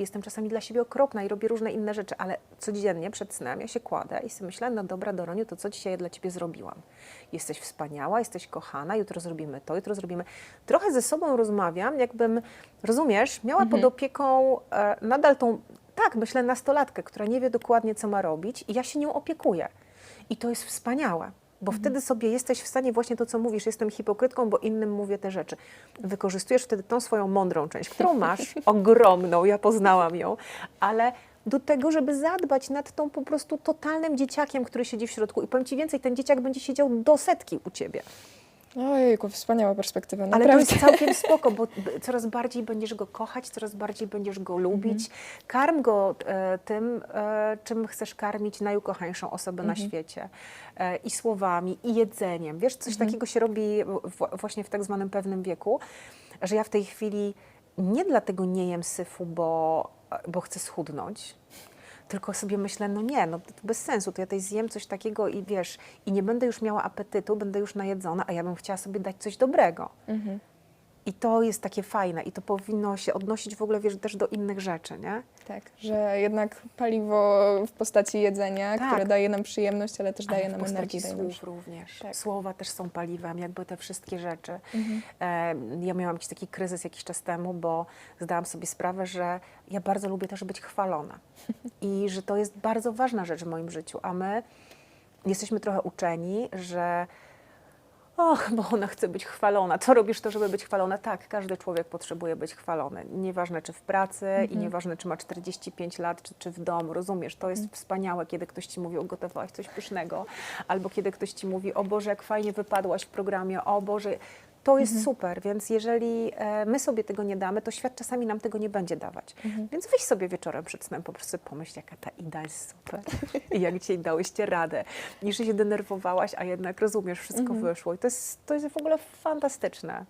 jestem czasami dla siebie okropna i robię różne inne rzeczy, ale codziennie przed snem ja się kładę i sobie myślę, no dobra Doroniu, to co dzisiaj dla Ciebie zrobiłam? Jesteś wspaniała, jesteś kochana, jutro zrobimy to, jutro zrobimy... Trochę ze sobą rozmawiam, jakbym, rozumiesz, miała pod opieką e, nadal tą, tak, myślę, nastolatkę, która nie wie dokładnie, co ma robić i ja się nią opiekuję. I to jest wspaniałe. Bo wtedy sobie jesteś w stanie właśnie to, co mówisz, jestem hipokrytką, bo innym mówię te rzeczy. Wykorzystujesz wtedy tą swoją mądrą część, którą masz, ogromną, ja poznałam ją, ale do tego, żeby zadbać nad tą po prostu totalnym dzieciakiem, który siedzi w środku. I powiem Ci więcej, ten dzieciak będzie siedział do setki u Ciebie. Ojejku, wspaniała perspektywa, Ale to jest całkiem spoko, bo coraz bardziej będziesz go kochać, coraz bardziej będziesz go lubić. Karm go e, tym, e, czym chcesz karmić najukochańszą osobę na świecie. E, I słowami, i jedzeniem. Wiesz, coś takiego się robi w, właśnie w tak zwanym pewnym wieku, że ja w tej chwili nie dlatego nie jem syfu, bo, bo chcę schudnąć, tylko sobie myślę, no nie, no to bez sensu, to ja tutaj zjem coś takiego i wiesz, i nie będę już miała apetytu, będę już najedzona, a ja bym chciała sobie dać coś dobrego. Mhm. I to jest takie fajne i to powinno się odnosić w ogóle, wiesz, też do innych rzeczy, nie? Tak, że jednak paliwo w postaci jedzenia, Tak. które daje nam przyjemność, ale też daje Ale w nam energię. daje słów również. Tak. Słowa też są paliwem, jakby te wszystkie rzeczy. Mhm. E, ja miałam jakiś taki kryzys jakiś czas temu, bo zdałam sobie sprawę, że ja bardzo lubię też być chwalona i że to jest bardzo ważna rzecz w moim życiu, a my jesteśmy trochę uczeni, że Och, bo ona chce być chwalona. Co robisz to, żeby być chwalona? Tak, każdy człowiek potrzebuje być chwalony. Nieważne czy w pracy i nieważne czy ma 45 lat, czy, czy w domu. Rozumiesz, to jest wspaniałe, kiedy ktoś ci mówi, ugotowałaś coś pysznego, albo kiedy ktoś ci mówi, o Boże, jak fajnie wypadłaś w programie, o Boże. To jest super, więc jeżeli e, my sobie tego nie damy, to świat czasami nam tego nie będzie dawać. Więc weź sobie wieczorem przed snem po prostu pomyśl, jaka ta Ida jest super i jak dzisiaj dałyście radę. Niż się denerwowałaś, a jednak rozumiesz, wszystko wyszło. I to jest, to jest w ogóle fantastyczne.